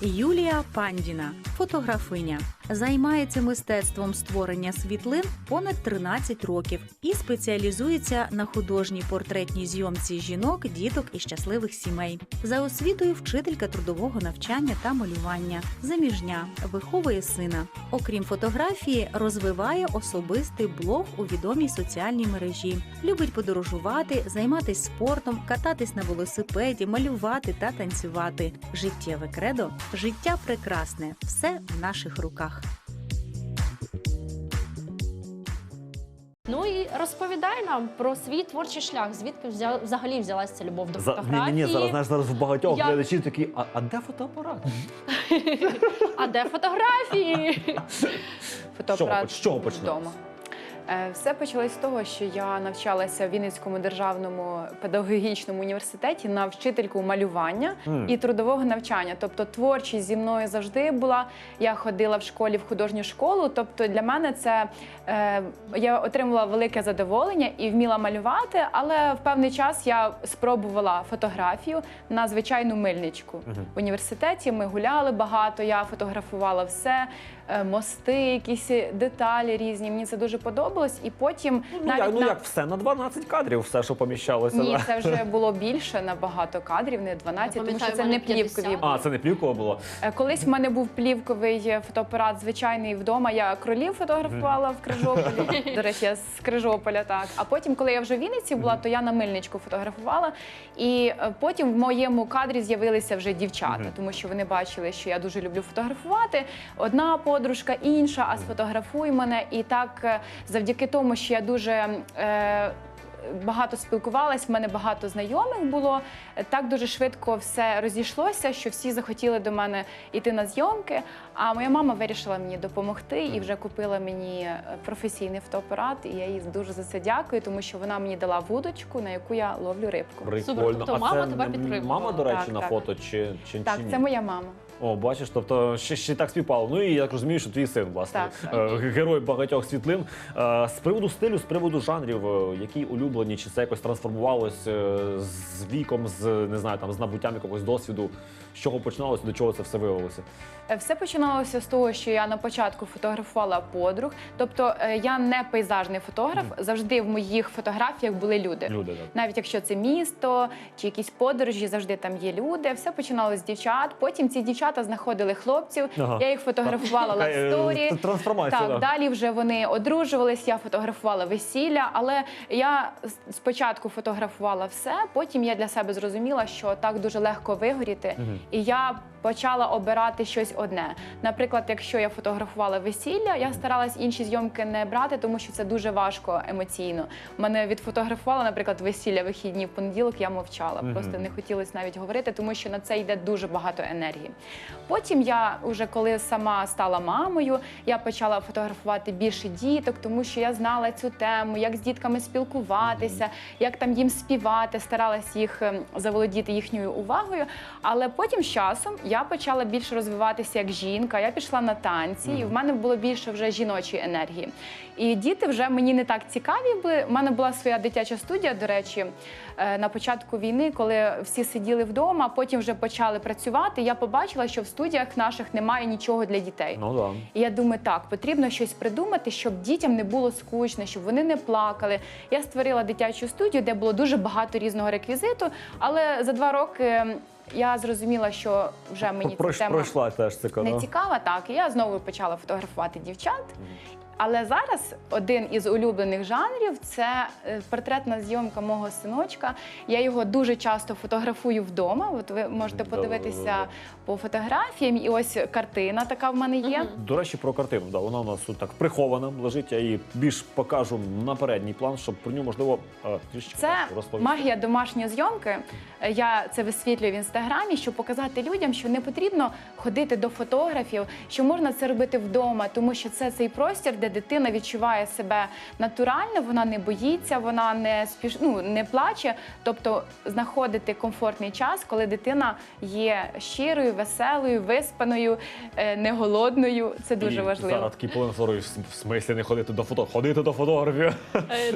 Юлія Пандіна, фотографиня, займається мистецтвом створення світлин понад 13 років і спеціалізується на художній портретній зйомці жінок, діток і щасливих сімей. За освітою вчителька трудового навчання та малювання, заміжня, виховує сина. Окрім фотографії, розвиває особистий блог у відомій соціальній мережі. Любить подорожувати, займатися спортом, кататись на велосипеді, малювати та танцювати. Життєве кредо життя прекрасне, все в наших руках. Ну і розповідай нам про свій творчий шлях. Звідки взя... взагалі взялася ця любов до За, ні, фотографії? ні, ні, зараз знаєш, зараз в багатьох Я- глядачів такі, а, а де фотоапарат? А де фотографії? Що, з чого почнемо? вдома. Е, Все почалось з того, що я навчалася в Вінницькому державному педагогічному університеті на вчительку малювання Мгм. і трудового навчання. Тобто творчість зі мною завжди була. Я ходила в школі в художню школу. Тобто для мене це е, я отримала велике задоволення і вміла малювати, але в певний час я спробувала фотографію на звичайну мильничку. Мгм. В університеті ми гуляли багато, я фотографувала все, мости, якісь деталі різні. Мені це дуже подобалось. І потім Ну, навіть як, ну на... як все, на 12 кадрів все, що поміщалося. Ні, да. це вже було більше набагато кадрів, не 12, тому що пам'ятаю, це в мене не плівкові. 50. А, це не плівково було. Е, Колись в мене був плівковий фотоапарат звичайний вдома. Я кролів фотографувала в Крижополі. До речі, я з Крижополя, так. А потім, коли я вже в Вінниці була, то я на мильничку фотографувала. І е, потім в моєму кадрі з'явилися вже дівчата, тому що вони бачили, що я дуже люблю фотографувати. Одна подружка, інша, а сфотографуй мене. І так, е, завдяки тому, що я дуже. Е, Багато спілкувалась, в мене багато знайомих було. Так дуже швидко все розійшлося, що всі захотіли до мене йти на зйомки. А моя мама вирішила мені допомогти і вже купила мені е, професійний фотоапарат. І я їй дуже за це дякую, тому що вона мені дала вудочку, на яку я ловлю рибку. Прикольно. тобто а мама це тебе підтримувала? Мама, до речі, Так, на так. фото чи, чи, Так, чи ні? це моя мама. О, бачиш, тобто ще, ще так співпало. Ну і я так розумію, що твій син, власне, Так, е, герой багатьох світлин. Е, З приводу стилю, з приводу жанрів, е, які улюблені, чи це якось трансформувалось е, з віком, з не знаю, там з набуттям якогось досвіду, з чого починалося, до чого це все виявилося? Е, Все починалося з того, що я на початку фотографувала подруг. Тобто е, я не пейзажний фотограф. Завжди в моїх фотографіях були люди. Люди так. Навіть якщо це місто чи якісь подорожі, завжди там є люди. Все починалося з дівчат. Потім ці дівчата знаходили хлопців. Ага. Я їх фотографувала Така, е, лавсторі. Трансформація. Так, да. далі вже вони одружувались, я фотографувала весілля, але я спочатку фотографувала все, потім я для себе зрозуміла, що так дуже легко вигоріти. Мгм. І я почала обирати щось одне. Наприклад, якщо я фотографувала весілля, я старалась інші зйомки не брати, тому що це дуже важко емоційно. Мене відфотографувала, наприклад, весілля вихідні в понеділок, я мовчала. Просто не хотілося навіть говорити, тому що на це йде дуже багато енергії. Потім я вже коли сама стала мамою, я почала фотографувати більше діток, тому що я знала цю тему, як з дітками спілкуватися, як там їм співати, старалась їх ем, заволодіти їхньою увагою. Але потім з часом я почала більше розвиватися як жінка. Я пішла на танці, і в мене було більше вже жіночої енергії. І діти вже мені не так цікаві були. У мене була своя дитяча студія, до речі, е, на початку війни, коли всі сиділи вдома, потім вже почали працювати. Я побачила, що в студіях наших немає нічого для дітей. Ну да. І я думаю, так, потрібно щось придумати, щоб дітям не було скучно, щоб вони не плакали. Я створила дитячу студію, де було дуже багато різного реквізиту, але за два роки я зрозуміла, що вже мені Пройш- ця тема Пройшла теж цикл. не цікава. Так, і я знову почала фотографувати дівчат. Але зараз один із улюблених жанрів це е, портретна зйомка мого синочка. Я його дуже часто фотографую вдома. От ви можете подивитися по фотографіям. І ось картина така в мене є. До речі, про картину. Да, вона у нас тут так прихована лежить. Я її більш покажу на передній план, щоб про нього можливо е, трішки Це розповісти. магія домашньої зйомки. Я це висвітлюю в інстаграмі, щоб показати людям, що не потрібно ходити до фотографів, що можна це робити вдома, тому що це цей простір, де де дитина відчуває себе натурально, вона не боїться, вона не спіш... ну, не плаче. Тобто знаходити комфортний час, коли дитина є щирою, веселою, виспаною, е, не голодною. Це дуже І важливо. Зараз такий говорить, в смислі не ходити до фото, ходити до фотографів.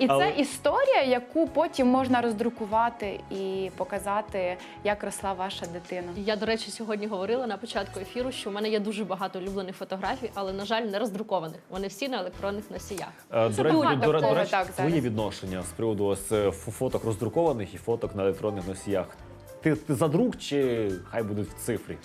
І Але- це історія, яку потім можна роздрукувати і показати, як росла ваша дитина. Я, до речі, сьогодні говорила на початку ефіру, що в мене є дуже багато улюблених фотографій, але, на жаль, не роздрукованих. Вони всі на електронних носіях. Е, До речі, багато до, до речі, так твої зараз. відношення з приводу ось е, фо- фоток роздрукованих і фоток на електронних носіях. Ти, ти за друк чи хай будуть в цифрі?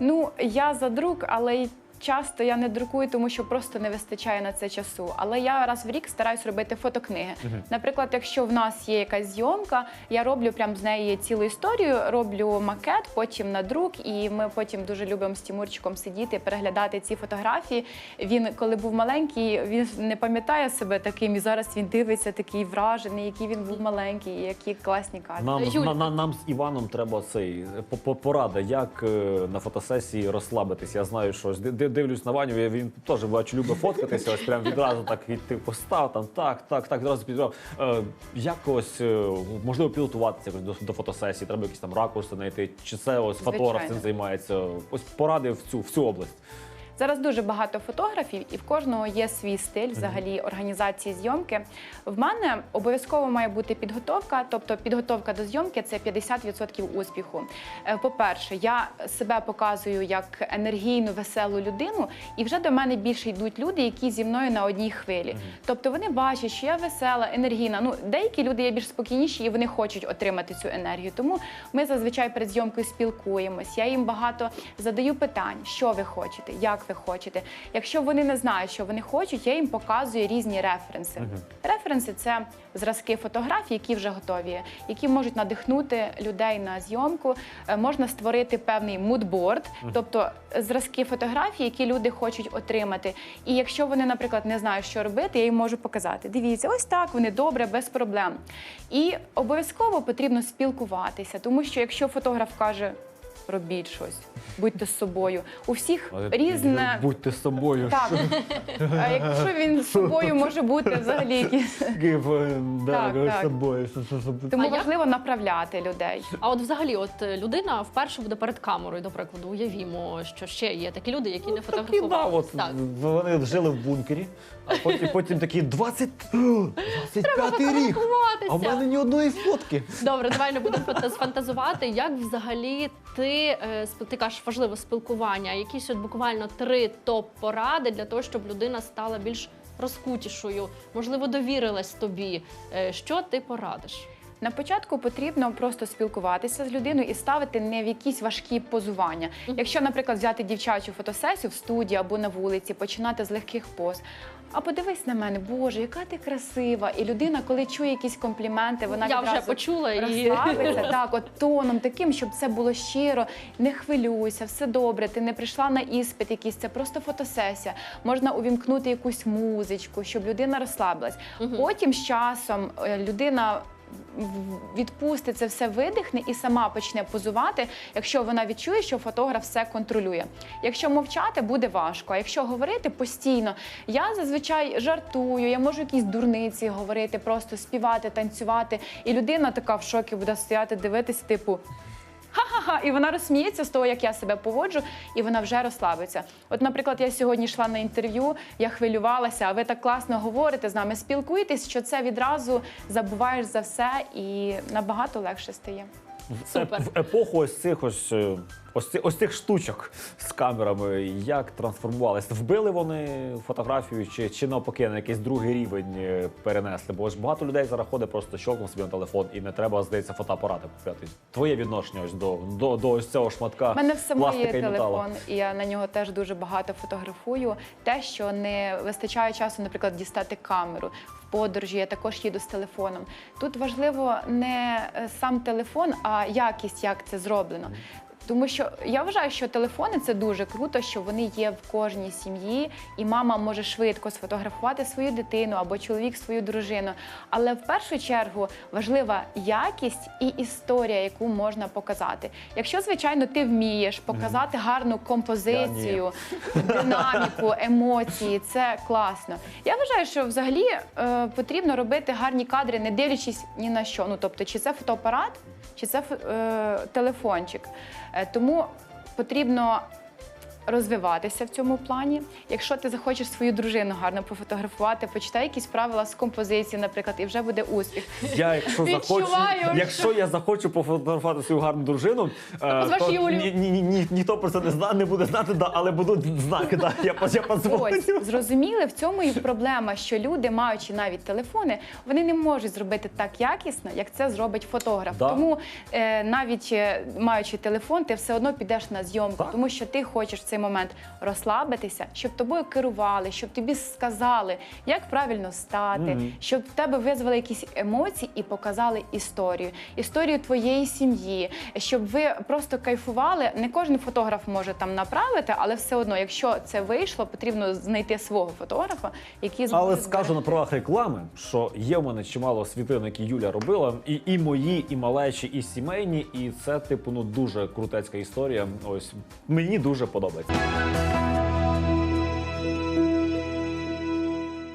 Ну, я за друк, але й часто я не друкую, тому що просто не вистачає на це часу. Але я раз в рік стараюсь робити фотокниги. Наприклад, якщо в нас є якась зйомка, я роблю прям з неї цілу історію, роблю макет, потім на друк, і ми потім дуже любимо з Тімурчиком сидіти, переглядати ці фотографії. Він, коли був маленький, він не пам'ятає себе таким, і зараз він дивиться такий вражений, який він був маленький, і які класні кадри. Нам, Юль. на, на- нам з Іваном треба цей по- по- порада, як е, на фотосесії розслабитись. Я знаю, що ди- ди- дивлюсь на Ваню, я- він теж бачу, любить фоткатися. Ось прям відразу так від ти постав там, так, так, так, відразу підбирав. Е, якось е, можливо пілотуватися якось до, до фотосесії, треба якісь там ракурси знайти. Чи це ось фотограф Звичайно. цим займається? Ось поради в цю в цю область. Зараз дуже багато фотографів, і в кожного є свій стиль взагалі організації зйомки. В мене обов'язково має бути підготовка, тобто підготовка до зйомки це 50% успіху. Е, По-перше, я себе показую як енергійну, веселу людину, і вже до мене більше йдуть люди, які зі мною на одній хвилі. Тобто вони бачать, що я весела, енергійна. Ну, деякі люди є більш спокійніші і вони хочуть отримати цю енергію. Тому ми зазвичай перед зйомкою спілкуємось. Я їм багато задаю питань, що ви хочете, як ви хочете. Якщо вони не знають, що вони хочуть, я їм показую різні референси. Референси це зразки фотографій, які вже готові, які можуть надихнути людей на зйомку. Е, Можна створити певний мудборд, тобто зразки фотографій, які люди хочуть отримати. І якщо вони, наприклад, не знають, що робити, я їм можу показати. Дивіться, ось так вони добре, без проблем. І обов'язково потрібно спілкуватися, тому що якщо фотограф каже. Робіть щось, будьте з собою. У всіх різне Будьте з собою. так. А якщо він з собою може бути взагалі якісь. Так, так. собою. Тому А як- важливо направляти людей. А от взагалі, от е, людина вперше буде перед камерою, до прикладу, уявімо, що ще є такі люди, які не Такі, да, фотографували. от, Так. Вони жили в бункері, а потім, потім такі 20, 25 рік. А в мене ні одної фотки. Добре, давай не будемо фанта- фантазувати. Як взагалі ти, е, спіл- ти кажеш, важливо спілкування? Якісь от буквально три топ-поради для того, щоб людина стала більш розкутішою, можливо, довірилась тобі. Е, Що ти порадиш? На початку потрібно просто спілкуватися з людиною і ставити не в якісь важкі позування. Якщо, наприклад, взяти дівчачу фотосесію в студії або на вулиці, починати з легких поз. А подивись на мене, Боже, яка ти красива! І людина, коли чує якісь компліменти, вона Я вже почула і розслабиться так, от тоном таким, щоб це було щиро, не хвилюйся, все добре. Ти не прийшла на іспит якийсь, це просто фотосесія. Можна увімкнути якусь музичку, щоб людина розслабилась. Потім з часом е, людина. Відпустить це все видихне і сама почне позувати, якщо вона відчує, що фотограф все контролює. Якщо мовчати, буде важко. А якщо говорити постійно, я зазвичай жартую, я можу якісь дурниці говорити, просто співати, танцювати. І людина така в шокі буде стояти, дивитись, типу. Ха-ха-ха, і вона розсміється з того, як я себе поводжу, і вона вже розслабиться. От, наприклад, я сьогодні йшла на інтерв'ю, я хвилювалася, а ви так класно говорите з нами, спілкуєтесь, що це відразу забуваєш за все і набагато легше стає. Супер. В епоху ось цих ось, е, ось, цих, ось цих штучок з камерами, як трансформувалися? Вбили вони фотографію чи, чи навпаки на якийсь другий рівень е, перенесли? Бо ж багато людей зараз ходить, просто щелкнув собі на телефон і не треба, здається, фотоапарати купляти. Твоє відношення ось до, до, до ось цього шматка У мене все моє пластика і металу. телефон, і я на нього теж дуже багато фотографую. Те, що не вистачає часу, наприклад, дістати камеру. В подорожі я також їду з телефоном. Тут важливо не е, сам телефон, а якість, як це зроблено. Тому що я вважаю, що телефони це дуже круто, що вони є в кожній сім'ї, і мама може швидко сфотографувати свою дитину або чоловік свою дружину. Але в першу чергу важлива якість і історія, яку можна показати. Якщо, звичайно, ти вмієш показати гарну композицію, динаміку, емоції, це класно. Я вважаю, що взагалі е, потрібно робити гарні кадри, не дивлячись ні на що. Ну тобто, чи це фотоапарат, чи це е, телефончик. Е, тому потрібно розвиватися в цьому плані. Якщо ти захочеш свою дружину гарно пофотографувати, почитай якісь правила з композиції, наприклад, і вже буде успіх. Я, якщо захочу, Відчуваю. якщо я захочу пофотографувати свою гарну дружину, е, то Юлю. ні, ні, ні, ні, ніхто про це не знає, не буде знати, да, але будуть знаки. Да, я, я позвоню. Зрозуміли, в цьому і проблема, що люди, маючи навіть телефони, вони не можуть зробити так якісно, як це зробить фотограф. Да. Тому е, навіть е, маючи телефон, ти все одно підеш на зйомку, Так. тому що ти хочеш в цей момент розслабитися, щоб тобою керували, щоб тобі сказали, як правильно стати, Мгм. щоб в тебе визвали якісь емоції і показали історію, історію твоєї сім'ї, щоб ви просто кайфували. Не кожен фотограф може там направити, але все одно, якщо це вийшло, потрібно знайти свого фотографа, який зможе Але скажу на правах реклами, що є в мене чимало світлин, які Юля робила, і, і мої, і малечі, і сімейні. І це, типу, ну дуже крутецька історія. Ось мені дуже подобається. Thank you.